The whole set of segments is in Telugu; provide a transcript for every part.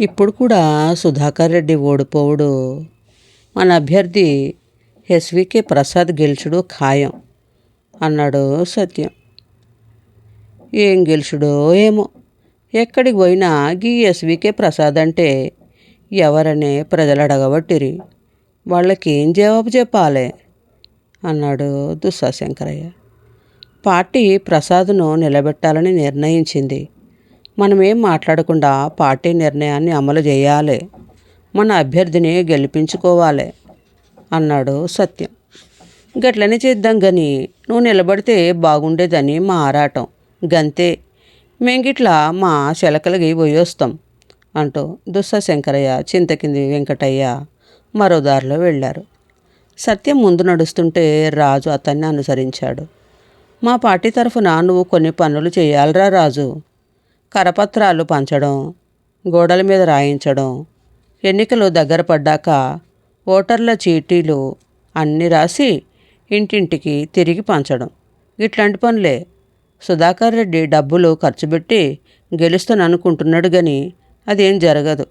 ఇప్పుడు కూడా సుధాకర్ రెడ్డి ఓడిపోవుడు. మన అభ్యర్థి ఎస్వికే ప్రసాద్ గెలుచుడు ఖాయం అన్నాడు సత్యం. ఏం గెలుచుడో ఏమో. ఎక్కడికి పోయినా గీ ఎస్వికే ప్రసాద్ అంటే ఎవరనే ప్రజలు అడగబట్టిరి వాళ్ళకి ఏం జవాబు చెప్పాలి అన్నాడు దుస్సాశంకరయ్య పార్టీ ప్రసాద్ను నిలబెట్టాలని నిర్ణయించింది. మనమేం మాట్లాడకుండా పార్టీ నిర్ణయాన్ని అమలు చేయాలి. మన అభ్యర్థిని గెలిపించుకోవాలి అన్నాడు సత్యం. గట్లనే చేద్దాం గని నువ్వు నిలబడితే బాగుండేదని మా ఆరాటం. గంతే మేంగిట్లా మా శలకలకి పోయొస్తాం అంటూ దుస్స శంకరయ్య చింతకింది వెంకటయ్య మరో దారిలో వెళ్ళారు. సత్యం ముందు నడుస్తుంటే రాజు అతన్ని అనుసరించాడు. మా పార్టీ తరఫున నువ్వు కొన్ని పనులు చేయాలిరా రాజు కరపత్రాలు పంచడం గోడల మీద రాయించడం ఎన్నికలు దగ్గర పడ్డాక ఓటర్ల చీటీలు అన్నీ రాసి ఇంటింటికి తిరిగి పంచడం. ఇట్లాంటి పనులే. సుధాకర్ రెడ్డి డబ్బులు ఖర్చు పెట్టి గెలుస్తాను అనుకుంటున్నాడు గని అదేం జరగదు.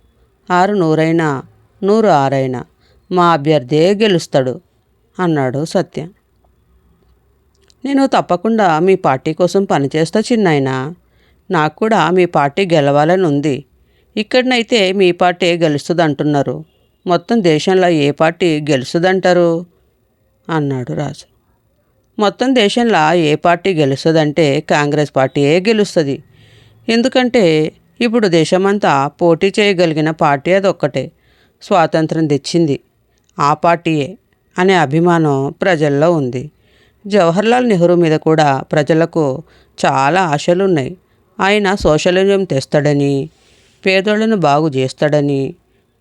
ఆరు నూరైనా నూరు ఆరైనా మా అభ్యర్థే గెలుస్తాడు అన్నాడు సత్య. నేను తప్పకుండా మీ పార్టీ కోసం పనిచేస్తా చిన్నాయన. నాకు కూడా మీ పార్టీ గెలవాలని ఉంది. ఇక్కడనైతే మీ పార్టీ గెలుస్తుంది అంటున్నారు మొత్తం దేశంలో ఏ పార్టీ గెలుస్తుందంటారు? అన్నాడు రాజు. మొత్తం దేశంలో ఏ పార్టీ గెలుస్తుందంటే కాంగ్రెస్ పార్టీయే గెలుస్తుంది. ఎందుకంటే ఇప్పుడు దేశమంతా పోటీ చేయగలిగిన పార్టీ అదొక్కటే. స్వాతంత్రం తెచ్చింది. ఆ పార్టీయే అనే అభిమానం ప్రజల్లో ఉంది. జవహర్లాల్ నెహ్రూ మీద కూడా ప్రజలకు చాలా ఆశలు ఉన్నాయి ఆయన సోషలిజం తెస్తాడని పేదోళ్ళను బాగు చేస్తాడని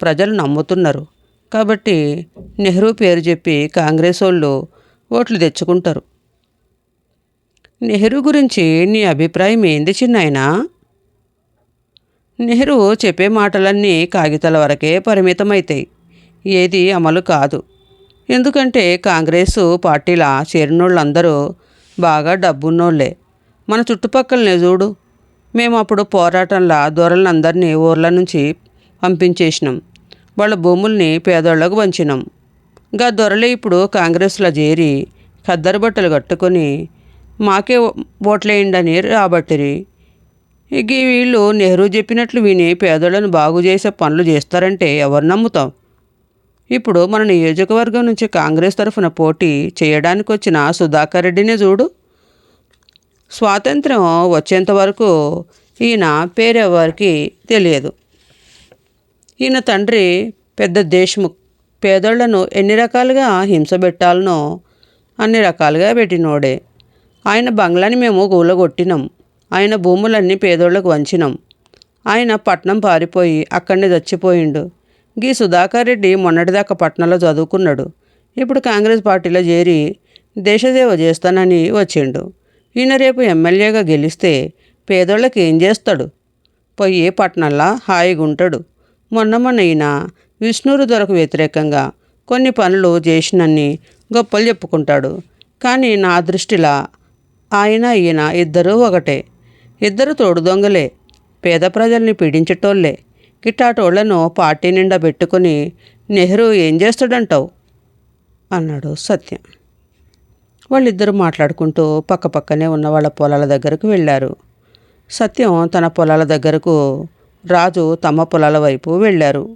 ప్రజలు నమ్ముతున్నారు. కాబట్టి నెహ్రూ పేరు చెప్పి కాంగ్రెస్ వాళ్ళు ఓట్లు తెచ్చుకుంటారు. నెహ్రూ గురించి నీ అభిప్రాయం ఏంది చిన్నాయనా? నెహ్రూ చెప్పే మాటలన్నీ కాగితాల వరకే పరిమితమవుతాయి ఏది అమలు కాదు. ఎందుకంటే కాంగ్రెస్ పార్టీల చేరినోళ్ళందరూ బాగా డబ్బున్నోళ్ళే. మన చుట్టుపక్కలనే చూడు. మేము అప్పుడు పోరాటంలో దొరలందరినీ ఊర్ల నుంచి పంపించేసినాం. వాళ్ళ భూముల్ని పేదోళ్ళకు వంచినాం. గా దొరలే ఇప్పుడు కాంగ్రెస్లో చేరి ఖద్దరు బట్టలు కట్టుకొని మాకే ఓట్లేయండి రాబట్టిరి. ఇక వీళ్ళు నెహ్రూ చెప్పినట్లు విని పేదోళ్ళను బాగు చేసే పనులు చేస్తారంటే ఎవరు నమ్ముతాం? ఇప్పుడు మన నియోజకవర్గం నుంచి కాంగ్రెస్ తరఫున పోటీ చేయడానికి వచ్చిన సుధాకర్ రెడ్డినే చూడు. స్వాతంత్రం వచ్చేంత వరకు ఈయన పేరెవరికి తెలియదు. ఈయన తండ్రి పెద్ద దేశ్ముఖ్ పేదోళ్ళను ఎన్ని రకాలుగా హింస పెట్టాలనో అన్ని రకాలుగా పెట్టినోడే. ఆయన బంగ్లాని మేము గూలగొట్టినాం ఆయన భూములన్నీ పేదోళ్ళకు వంచినాం. ఆయన పట్నం పారిపోయి అక్కడనే చచ్చిపోయిండు. గీ సుధాకర్ రెడ్డి మొన్నటిదాకా పట్నంలో చదువుకున్నాడు. ఇప్పుడు కాంగ్రెస్ పార్టీలో చేరి దేశసేవ చేస్తానని వచ్చిండు. ఈయన రేపు ఎమ్మెల్యేగా గెలిస్తే పేదోళ్ళకి ఏం చేస్తాడు? పోయి పట్టణంలా హాయిగా ఉంటాడు మొన్న మొన్న ఈయన విష్ణురు దొరకు వ్యతిరేకంగా కొన్ని పనులు చేసినన్ని గొప్పలు చెప్పుకుంటాడు. కానీ నా దృష్టిలో ఆయన ఈయన ఇద్దరూ ఒకటే. ఇద్దరు తోడు దొంగలే. పేద ప్రజల్ని పీడించేటోళ్ళే. కిట్టాటోళ్ళను పార్టీ నిండా పెట్టుకుని నెహ్రూ ఏం చేస్తాడంటావు? అన్నాడు సత్యం. వాళ్ళిద్దరూ మాట్లాడుకుంటూ పక్కపక్కనే ఉన్న వాళ్ళ పొలాల దగ్గరకు వెళ్ళారు. సత్యం తన పొలాల దగ్గరకు రాజు తమ పొలాల వైపు వెళ్ళారు.